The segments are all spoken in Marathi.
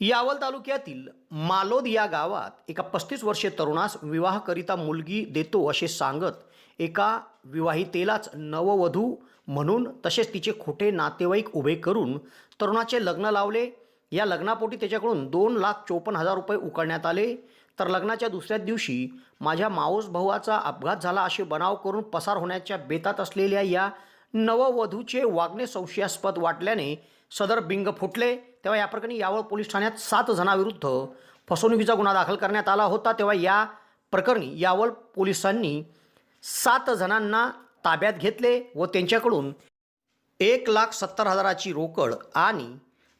यावल तालुक्यातील मालोद या गावात एका पस्तीस वर्षे तरुणास विवाहकरिता मुलगी देतो असे सांगत एका विवाहितेलाच नववधू म्हणून तसेच तिचे खोटे नातेवाईक उभे करून तरुणाचे लग्न लावले. या लग्नापोटी त्याच्याकडून दोन लाख चोपन्न हजार रुपये उकळण्यात आले. तर लग्नाच्या दुसऱ्याच दिवशी माझ्या मावस भावाचा अपघात झाला असे बनाव करून पसार होण्याच्या बेतात असलेल्या या नववधूचे वागणे संशयास्पद वाटल्याने सदर बिंग फुटले तेव्हा या प्रकरणी यावळ पोलीस ठाण्यात सात जणांविरुद्ध फसवणुकीचा गुन्हा दाखल करण्यात आला होता. तेव्हा या प्रकरणी यावल पोलिसांनी सात जणांना ताब्यात घेतले व त्यांच्याकडून एक लाख सत्तर हजाराची रोकड आणि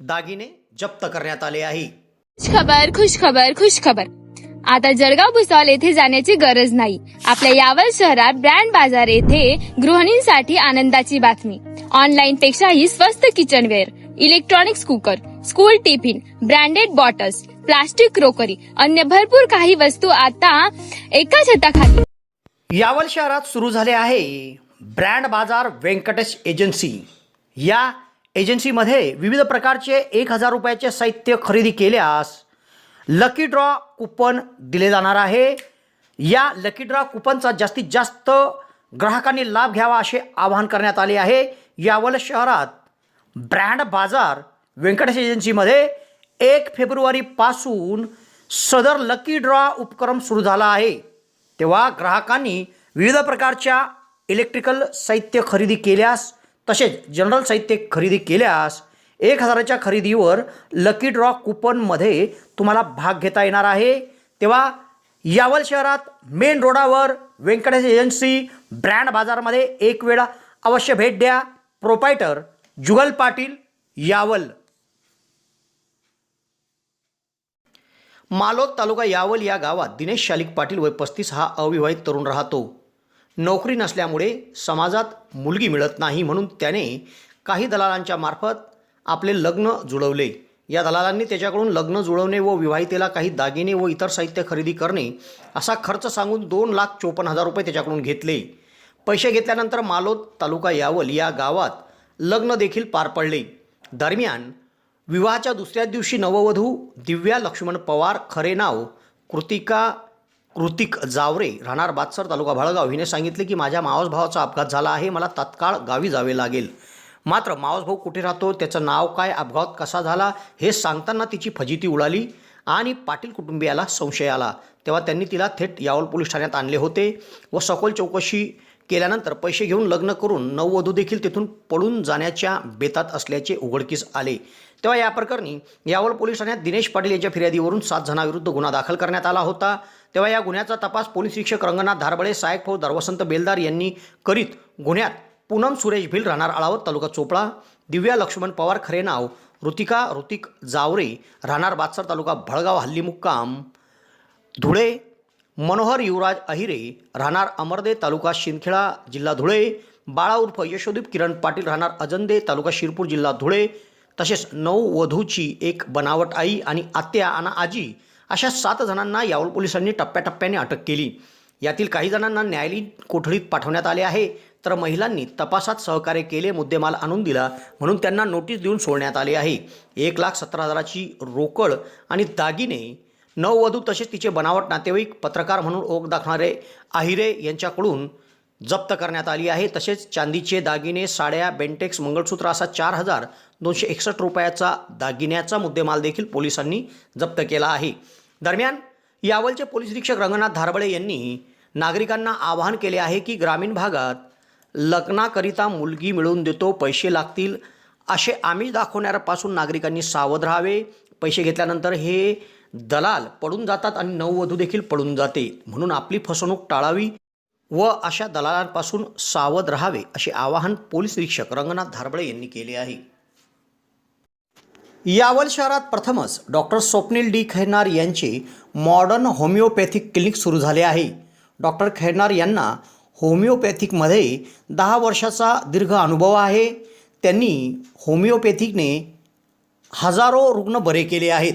दागिने जप्त करण्यात आले आहे. खबर खुश खबर खुश खबर आता जळगाव भुसावळ येथे जाण्याची गरज नाही. आपल्या यावल शहरात ब्रँड बाजार येथे गृहिणींसाठी आनंदाची बातमी. ऑनलाईन पेक्षाही स्वस्त kitchenware electronics cooker school tiffin branded bottles plastic crockery अन्य भरपूर काही वस्तू आता एका छताखाली यावल शहरात सुरू झाले आहे ब्रँड बाजार व्यंकटेश एजन्सी. या एजन्सीमध्ये विविध प्रकारचे एक हजार रुपयाचे साहित्य खरेदी केल्यास लकी ड्रॉ कुपन दिले जाणार आहे. या लकी ड्रॉ कुपनचा जास्तीत जास्त ग्राहकांनी लाभ घ्यावा असे आवाहन करण्यात आले आहे. यावल शहरात ब्रँड बाजार व्यंकटेश एजन्सीमध्ये एक फेब्रुवारीपासून सदर लकी ड्रॉ उपक्रम सुरू झाला आहे. तेव्हा ग्राहकांनी विविध प्रकारच्या इलेक्ट्रिकल साहित्य खरेदी केल्यास तसेच जनरल साहित्य खरेदी केल्यास एक हजाराच्या खरेदीवर लकी ड्रॉ कुपनमध्ये तुम्हाला भाग घेता येणार आहे. तेव्हा यावल शहरात मेन रोडावर व्यंकटेश एजन्सी ब्रँड बाजारमध्ये एक वेळा अवश्य भेट द्या. प्रोपायटर जुगल पाटील यावल. मालोद तालुका यावल या गावात दिनेश शालिक पाटील वय पस्तीस हा अविवाहित तरुण राहतो. नोकरी नसल्यामुळे समाजात मुलगी मिळत नाही म्हणून त्याने काही दलालांच्या मार्फत आपले लग्न जुळवले. या दलालांनी त्याच्याकडून लग्न जुळवणे व विवाहितेला काही दागिने व इतर साहित्य खरेदी करणे असा खर्च सांगून दोन लाख चोपन्न हजार रुपये त्याच्याकडून घेतले. पैसे घेतल्यानंतर मालोद तालुका यावल या गावात लग्न देखील पार पडले. दरम्यान विवाहाच्या दुसऱ्या दिवशी नववधू दिव्या लक्ष्मण पवार खरे नाव कृतिका कृतिक जावरे राहणार बादसर तालुका भाळगाव. हिने सांगितले की माझ्या मावस भावाचा अपघात झाला आहे मला तात्काळ गावी जावे लागेल. मात्र मावस भाऊ कुठे राहतो त्याचं नाव काय अपघात कसा झाला हे सांगताना तिची फजिती उडाली आणि पाटील कुटुंबियाला संशय आला. तेव्हा त्यांनी तिला थेट यावल पोलीस ठाण्यात आणले होते व सखोल चौकशी केल्यानंतर पैसे घेऊन लग्न करून नववधू देखील तिथून पळून जाण्याच्या बेतात असल्याचे उघडकीस आले. तेव्हा या प्रकरणी यावल पोलीस ठाण्यात दिनेश पाटील यांच्या फिर्यादीवरून सात जणांविरुद्ध गुन्हा दाखल करण्यात आला होता. तेव्हा या गुन्ह्याचा तपास पोलीस शिक्षक रंगनाथ धारबळे सायक फौ दरवसंत बेलदार यांनी करीत गुन्ह्यात पूनम सुरेश भिल राहणार आळावत तालुका चोपळा दिव्या लक्ष्मण पवार खरे नाव ऋतिका ऋतिक जावरे राहणार बादसर तालुका भळगाव हल्ली मुक्काम धुळे मनोहर युवराज अहिरे राहणार अमरदे तालुका शिंदखेडा जिल्हा धुळे बाळा उर्फ यशोदीप किरण पाटील राहणार अजंदे तालुका शिरपूर जिल्हा धुळे तसेच नऊ वधूची एक बनावट आई आणि आत्या आणि आजी अशा सात जणांना यावल पोलिसांनी टप्प्याटप्प्याने अटक केली. यातील काही जणांना न्यायालयीन कोठडीत पाठवण्यात आले आहे तर महिलांनी तपासात सहकार्य केले मुद्देमाल आणून दिला म्हणून त्यांना नोटीस देऊन सोडण्यात आले आहे. एक लाख सतरा हजाराची रोकड आणि दागिने नववधू तसेच तिचे बनावट नातेवाईक पत्रकार म्हणून ओघ दाखवणारे आहिरे यांच्याकडून जप्त करण्यात आली आहे. तसेच चांदीचे दागिने साड्या बेंटेक्स मंगळसूत्र असा चार हजार दोनशे एकसष्ट रुपयाचा दागिन्याचा मुद्देमाल देखील पोलिसांनी जप्त केला आहे. दरम्यान यावलचे पोलीस निरीक्षक रंगनाथ धारबळे यांनी नागरिकांना आवाहन केले आहे की ग्रामीण भागात लग्नाकरिता मुलगी मिळवून देतो पैसे लागतील असे आमिष दाखवणाऱ्यापासून नागरिकांनी सावध राहावे. पैसे घेतल्यानंतर हे दलाल पडून जातात आणि नववधू देखील पडून जाते. म्हणून आपली फसवणूक टाळावी व अशा दलालांपासून सावध राहावे असे आवाहन पोलीस निरीक्षक रंगनाथ धारबळे यांनी केले आहे. यावल शहरात प्रथमच डॉक्टर स्वप्नील डी खैरनार यांचे मॉडर्न होमिओपॅथिक क्लिनिक सुरू झाले आहे. डॉक्टर खैरनार यांना होमिओपॅथिकमध्ये दहा वर्षाचा दीर्घ अनुभव आहे. त्यांनी होमिओपॅथिकने हजारो रुग्ण बरे केले आहेत.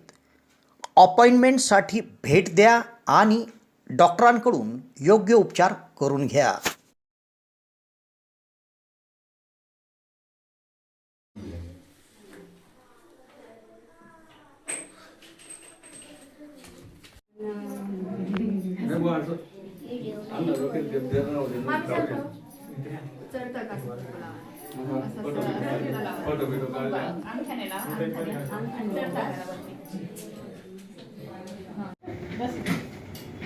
अपॉइंटमेंटसाठी भेट द्या आणि डॉक्टरांकडून योग्य उपचार करून घ्या.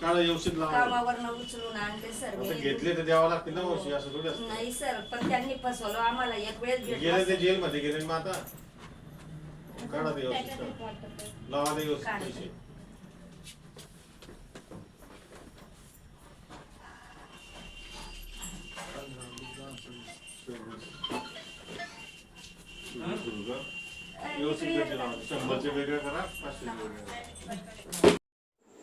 काळ व्यवस्थित लावा. कामावरनं उचलून आणते सर मी घेतले तर द्यावं लागतील ना वर्षी असं थोडी असतं. नाही सर पण त्यांनी फसवलं. आम्हाला एक वेळेस गेले ते भेटलं जेल मध्ये गेले मग आता. काढा ते व्यवस्थित काढा. लावा ते व्यवस्थित पैसे. व्यवस्थित पैसे लावा. शंभरचे वेगळे करा पाचशे वेगळे करा.